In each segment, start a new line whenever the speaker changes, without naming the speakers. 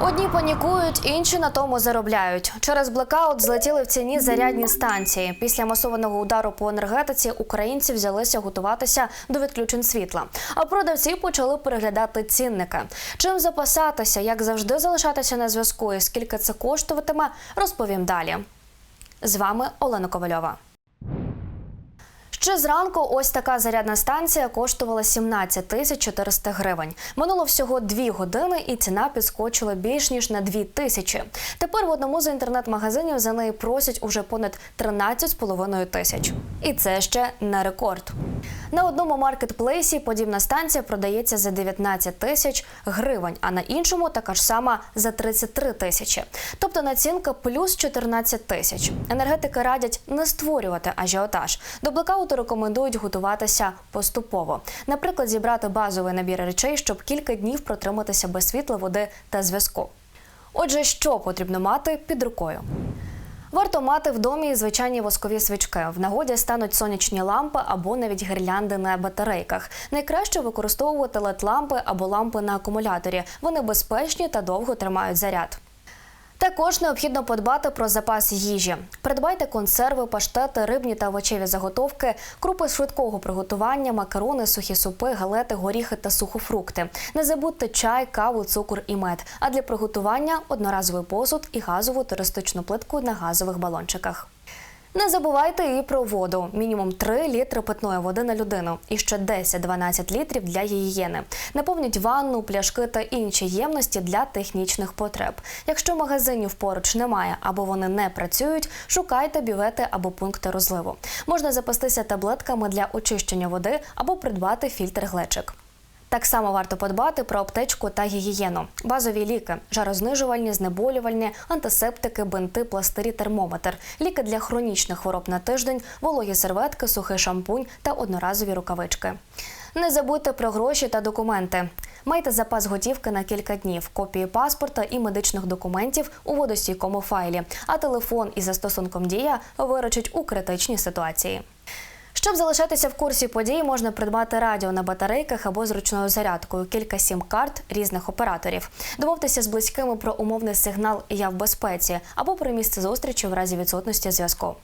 Одні панікують, інші на тому заробляють. Через блекаут злетіли в ціні зарядні станції. Після масованого удару по енергетиці українці взялися готуватися до відключень світла. А продавці почали переглядати цінники. Чим запасатися, як завжди залишатися на зв'язку і скільки це коштуватиме, розповім далі. З вами Олена Ковальова. Ще зранку ось така зарядна станція коштувала 17 тисяч 400 гривень. Минуло всього дві години, і ціна підскочила більш ніж на 2 тисячі. Тепер в одному з інтернет-магазинів за неї просять уже понад 13,5 тисяч. І це ще не рекорд. На одному маркетплейсі подібна станція продається за 19 тисяч гривень, а на іншому така ж сама за 33 тисячі. Тобто націнка плюс 14 тисяч. Енергетики радять не створювати ажіотаж. До блекауту рекомендують готуватися поступово. Наприклад, зібрати базовий набір речей, щоб кілька днів протриматися без світла, води та зв'язку. Отже, що потрібно мати під рукою? Варто мати в домі звичайні воскові свічки. В нагоді стануть сонячні лампи або навіть гірлянди на батарейках. Найкраще використовувати LED-лампи або лампи на акумуляторі. Вони безпечні та довго тримають заряд. Також необхідно подбати про запас їжі. Придбайте консерви, паштети, рибні та овочеві заготовки, крупи швидкого приготування, макарони, сухі супи, галети, горіхи та сухофрукти. Не забудьте чай, каву, цукор і мед. А для приготування одноразовий посуд і газову туристичну плитку на газових балончиках. Не забувайте і про воду. Мінімум 3 літри питної води на людину і ще 10-12 літрів для гігієни. Наповніть ванну, пляшки та інші ємності для технічних потреб. Якщо магазинів поруч немає або вони не працюють, шукайте бювети або пункти розливу. Можна запастися таблетками для очищення води або придбати фільтр глечик. Так само варто подбати про аптечку та гігієну, базові ліки, жарознижувальні, знеболювальні, антисептики, бинти, пластирі, термометр, ліки для хронічних хвороб на тиждень, вологі серветки, сухий шампунь та одноразові рукавички. Не забудьте про гроші та документи. Майте запас готівки на кілька днів, копії паспорта і медичних документів у водостійкому файлі, а телефон із застосунком Дія виручить у критичній ситуації. Щоб залишатися в курсі подій, можна придбати радіо на батарейках або зручною зарядкою, кілька сім-карт різних операторів. Домовтеся з близькими про умовний сигнал Я в безпеці або про місце зустрічі в разі відсутності зв'язку.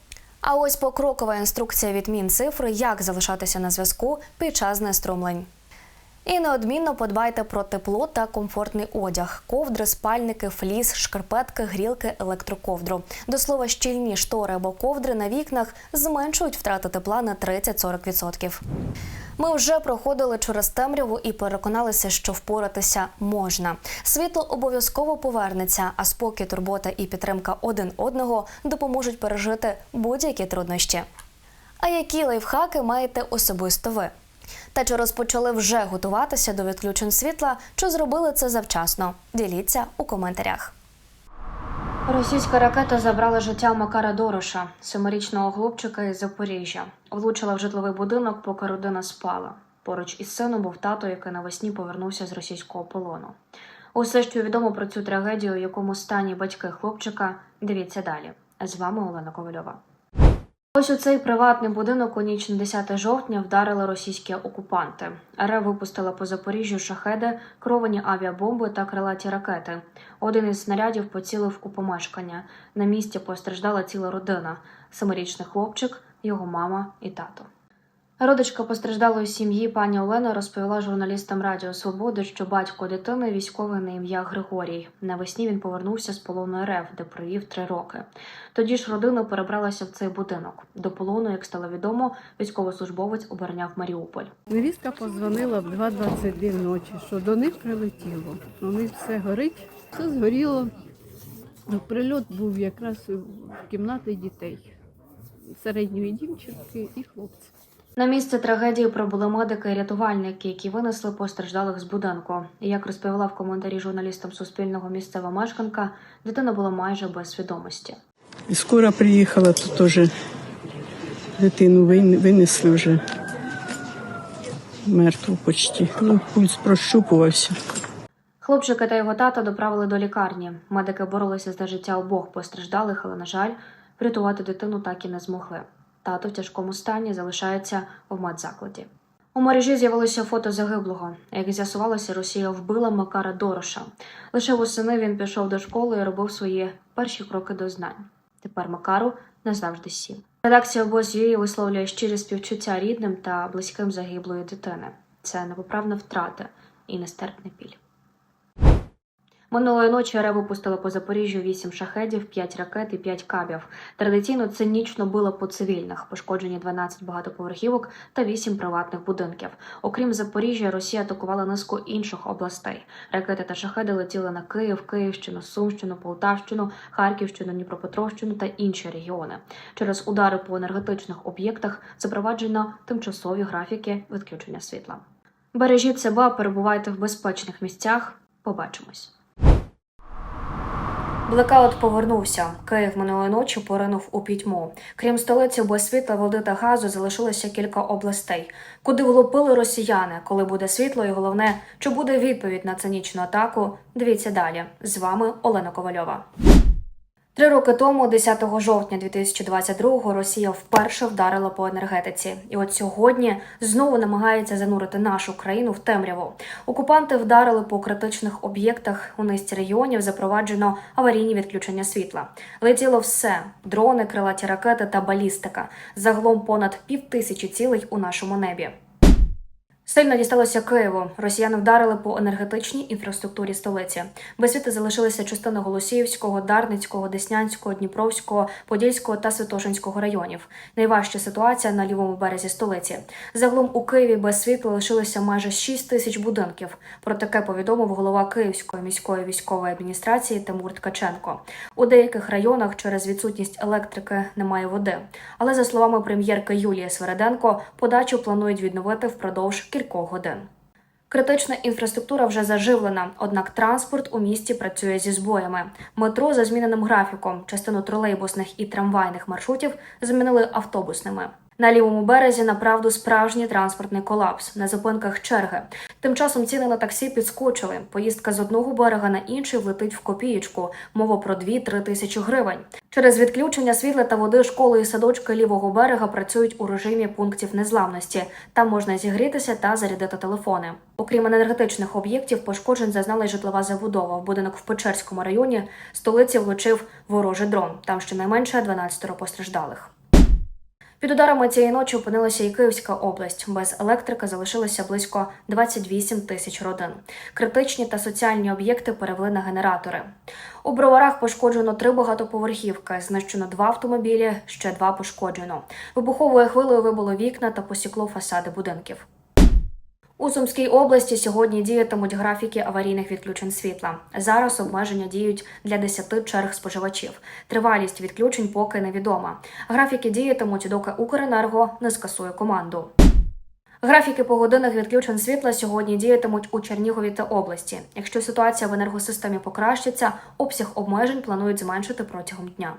А ось покрокова інструкція від Мінцифри, як залишатися на зв'язку під час знеструмлень. І неодмінно подбайте про тепло та комфортний одяг: ковдри, спальники, фліс, шкарпетки, грілки, електроковдру. До слова, щільні штори або ковдри на вікнах зменшують втрати тепла на 30-40%. Ми вже проходили через темряву і переконалися, що впоратися можна. Світло обов'язково повернеться, а спокій, турбота і підтримка один одного допоможуть пережити будь-які труднощі. А які лайфхаки маєте особисто ви? Та чи розпочали вже готуватися до відключень світла, чи зробили це завчасно? Діліться у коментарях. Російська ракета забрала життя Макара Дороша, семирічного хлопчика із Запоріжжя. Влучила в житловий будинок, поки родина спала. Поруч із сином був тато, який навесні повернувся з російського полону. Усе, що відомо про цю трагедію, в якому стані батьки хлопчика, дивіться далі. З вами Олена Ковальова. Ось у цей приватний будинок у ніч на 10 жовтня вдарили російські окупанти. РФ випустила по Запоріжжю шахеди, кровані авіабомби та крилаті ракети. Один із снарядів поцілив у помешкання. На місці постраждала ціла родина: семирічний хлопчик, його мама і тато. Родичка постраждалої сім'ї пані Олена розповіла журналістам Радіо Свободи, що батько дитини військовий на ім'я Григорій. Навесні він повернувся з полону РФ, де провів три роки. Тоді ж родина перебралася в цей будинок. До полону, як стало відомо, військовослужбовець обороняв Маріуполь.
Невістка позвонила в 2.22 вночі, що до них прилетіло. У них все горить, все згоріло. Ну, Прильот був якраз в кімнати дітей, середньої дівчинки і хлопця.
На місце трагедії прибули медики і рятувальники, які винесли постраждалих з будинку. І як розповіла в коментарі журналістам Суспільного місцева мешканка, дитина була майже без свідомості.
І скоро приїхала, тут теж дитину винесли вже мертву почти. Ну, пульс прощупувався.
Хлопчика та його тата доправили до лікарні. Медики боролися за життя обох постраждалих, але, на жаль, врятувати дитину так і не змогли. Тато в тяжкому стані залишається в медзакладі. У мережі з'явилося фото загиблого. Як з'ясувалося, Росія вбила Макара Дороша. Лише восени він пішов до школи і робив свої перші кроки до знань. Тепер Макару назавжди сім. Редакція обоз.ua висловлює щирі співчуття рідним та близьким загиблої дитини. Це непоправна втрата і нестерпний біль. Минулої ночі РЕ випустили по Запоріжжю 8 шахедів, 5 ракет і 5 кабів. Традиційно цинічно били по цивільних, пошкоджені 12 багатоповерхівок та 8 приватних будинків. Окрім Запоріжжя, Росія атакувала низку інших областей. Ракети та шахеди летіли на Київ, Київщину, Сумщину, Полтавщину, Харківщину, Дніпропетровщину та інші регіони. Через удари по енергетичних об'єктах запроваджено тимчасові графіки відключення світла. Бережіть себе, перебувайте в безпечних місцях. Побачимось. Блекаут повернувся. Київ минулої ночі поринув у пітьму. Крім столиці, без світла, води та газу залишилося кілька областей. Куди влупили росіяни, коли буде світло, і головне, чи буде відповідь на цинічну атаку? Дивіться далі. З вами Олена Ковальова. Три роки тому, 10 жовтня 2022-го, Росія вперше вдарила по енергетиці, і от сьогодні знову намагається занурити нашу країну в темряву. Окупанти вдарили по критичних об'єктах у низці регіонів. Запроваджено аварійні відключення світла. Летіло все: дрони, крилаті ракети та балістика. Загалом понад півтисячі цілей у нашому небі. Сильно дісталося Києву. Росіяни вдарили по енергетичній інфраструктурі столиці. Без світла залишилися частини Голосіївського, Дарницького, Деснянського, Дніпровського, Подільського та Святошинського районів. Найважча ситуація на лівому березі столиці. Загалом у Києві без світла лишилося майже 6 тисяч будинків. Про таке повідомив голова Київської міської військової адміністрації Тимур Ткаченко. У деяких районах через відсутність електрики немає води. Але за словами прем'єрки Юлії Свереденко, подачу планують відновити впродовж кількох годин. Критична інфраструктура вже заживлена, однак транспорт у місті працює зі збоями. Метро за зміненим графіком, частину тролейбусних і трамвайних маршрутів замінили автобусними. На лівому березі направду справжній транспортний колапс на зупинках черги. Тим часом ціни на таксі підскочили. Поїздка з одного берега на інший влетить в копієчку. Мова про 2-3 тисячі гривень. Через відключення світла та води школи і садочки лівого берега працюють у режимі пунктів незламності. Там можна зігрітися та зарядити телефони. Окрім енергетичних об'єктів, пошкоджень зазнала й житлова забудова. Будинок в Печерському районі столиці влучив ворожий дрон. Там щонайменше 12 постраждалих. Під ударами цієї ночі опинилася і Київська область. Без електрики залишилося близько 28 тисяч родин. Критичні та соціальні об'єкти перевели на генератори. У броварах пошкоджено три багатоповерхівки, знищено два автомобілі, ще два пошкоджено. Вибуховою хвилею вибило вікна та посікло фасади будинків. У Сумській області сьогодні діятимуть графіки аварійних відключень світла. Зараз обмеження діють для 10 черг споживачів. Тривалість відключень поки невідома. Графіки діятимуть, доки Укренерго не скасує команду. Графіки погодинних відключень світла сьогодні діятимуть у Чернігові та області. Якщо ситуація в енергосистемі покращиться, обсяг обмежень планують зменшити протягом дня.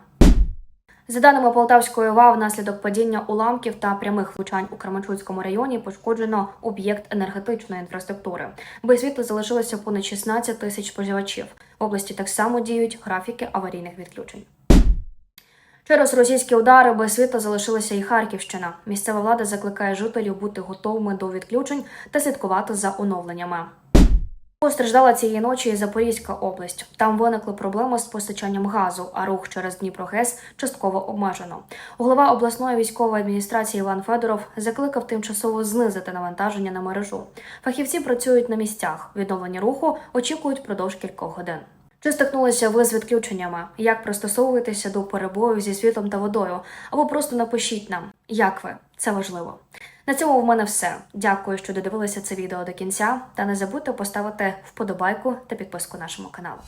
За даними Полтавської ОВА, внаслідок падіння уламків та прямих влучань у Кременчуцькому районі пошкоджено об'єкт енергетичної інфраструктури. Без світла залишилося понад 16 тисяч споживачів. В області так само діють графіки аварійних відключень. Через російські удари без світла залишилася і Харківщина. Місцева влада закликає жителів бути готовими до відключень та слідкувати за оновленнями. Постраждала цієї ночі і Запорізька область. Там виникли проблеми з постачанням газу, а рух через Дніпрогес частково обмежено. Голова обласної військової адміністрації Іван Федоров закликав тимчасово знизити навантаження на мережу. Фахівці працюють на місцях. Відновлення руху очікують впродовж кількох годин. Чи стикнулися ви з відключеннями? Як пристосовуєтеся до перебою зі світлом та водою? Або просто напишіть нам, як ви це важливо. На цьому в мене все. Дякую, що додивилися це відео до кінця. Та не забудьте поставити вподобайку та підписку нашому каналу.